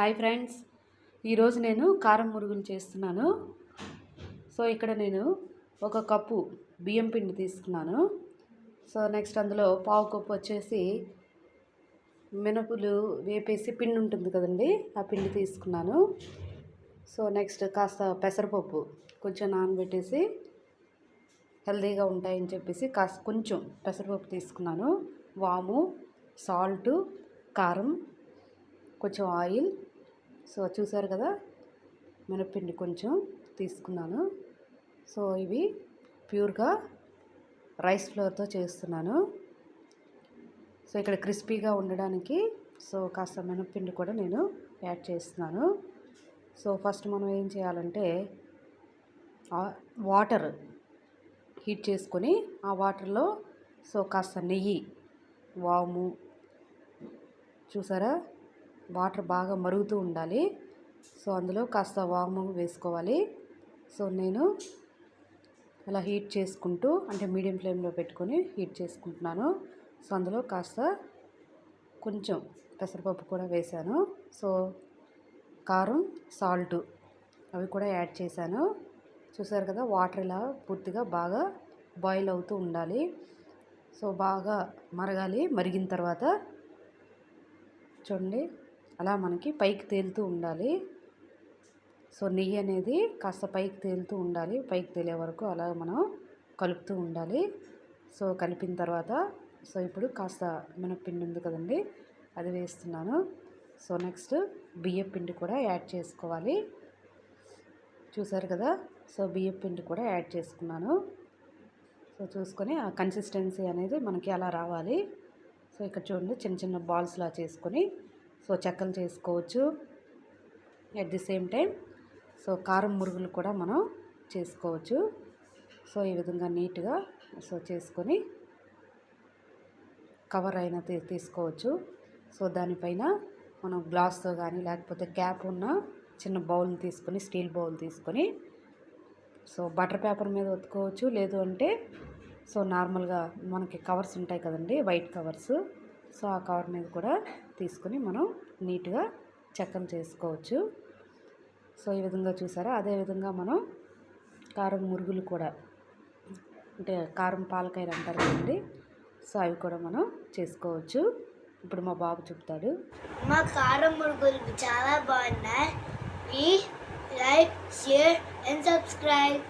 Hi friends. ఈరోజు నేను కారం మురుగులు చేస్తున్నాను. సో ఇక్కడ నేను ఒక కప్పు బియ్యం పిండి తీసుకున్నాను. సో నెక్స్ట్ అందులో పావు కప్పు వచ్చేసి మినపులు వేపేసి పిండి ఉంటుంది కదండి ఆ పిండి తీసుకున్నాను. సో నెక్స్ట్ కాస్త పెసరపప్పు కొంచెం నానబెట్టేసి హెల్తీగా ఉంటాయని చెప్పేసి కాస్త కొంచెం పెసరపప్పు తీసుకున్నాను. వాము సాల్టు కారం కొంచెం ఆయిల్ సో చూసారు కదా? మినప్పిండి కొంచెం తీసుకున్నాను. సో ఇవి ప్యూర్గా రైస్ ఫ్లోర్తో చేస్తున్నాను. సో ఇక్కడ క్రిస్పీగా ఉండడానికి సో కాస్త మినప్పిండి కూడా నేను యాడ్ చేస్తున్నాను. సో ఫస్ట్ మనం ఏం చేయాలంటే వాటర్ హీట్ చేసుకొని ఆ వాటర్లో సో కాస్త నెయ్యి వాము చూసారా? వాటర్ బాగా మరుగుతూ ఉండాలి. సో అందులో కాస్త వాము వేసుకోవాలి. సో నేను అలా హీట్ చేసుకుంటూ అంటే మీడియం ఫ్లేమ్లో పెట్టుకొని హీట్ చేసుకుంటున్నాను. సో అందులో కాస్త కొంచెం పెసరపప్పు కూడా వేశాను సో కారం సాల్ట్ అవి కూడా యాడ్ చేశాను. చూసారు కదా వాటర్ ఇలా పూర్తిగా బాగా బాయిల్ అవుతూ ఉండాలి. సో బాగా మరగాలి. మరిగిన తర్వాత చూడండి. అలా మనకి పైకి తేలుతూ ఉండాలి. సో నెయ్యి అనేది కాస్త పైకి తేలుతూ ఉండాలి. పైకి తేలే వరకు అలా మనం కలుపుతూ ఉండాలి. సో కలిపిన తర్వాత సో ఇప్పుడు కాస్త మినప్పిండి ఉంది కదండి అది వేస్తున్నాను. సో నెక్స్ట్ బియ్యం పిండి కూడా యాడ్ చేసుకోవాలి. చూసారు కదా? సో బియ్యం పిండి కూడా యాడ్ చేసుకున్నాను. సో చూసుకొని ఆ కన్సిస్టెన్సీ అనేది మనకి అలా రావాలి. సో ఇక్కడ చూడండి చిన్న చిన్న బాల్స్లా చేసుకొని సో చెక్కలు చేసుకోవచ్చు at the same time so కారం మురుగులు కూడా మనం చేసుకోవచ్చు. సో ఈ విధంగా నీట్గా సో చేసుకొని కవర్ అయినా తీసుకోవచ్చు. సో దానిపైన మనం గ్లాస్తో కానీ లేకపోతే క్యాప్ ఉన్న చిన్న బౌల్ తీసుకొని స్టీల్ బౌల్ తీసుకొని సో బటర్ పేపర్ మీద ఒత్తుకోవచ్చు. లేదు అంటే సో నార్మల్గా మనకి కవర్స్ ఉంటాయి కదండి వైట్ కవర్స్. సో ఆ కవర్ మీద కూడా తీసుకొని మనం నీట్గా చక్కం చేసుకోవచ్చు. సో ఈ విధంగా చూసారా? అదేవిధంగా మనం కారం మురుగులు కూడా అంటే కారం పాలకాయలు అంటారు కదండి? సో అవి కూడా మనం చేసుకోవచ్చు. ఇప్పుడు మా బాబు చెప్తాడు. మా కారం మురుగులు చాలా బాగున్నాయి. Like share and subscribe.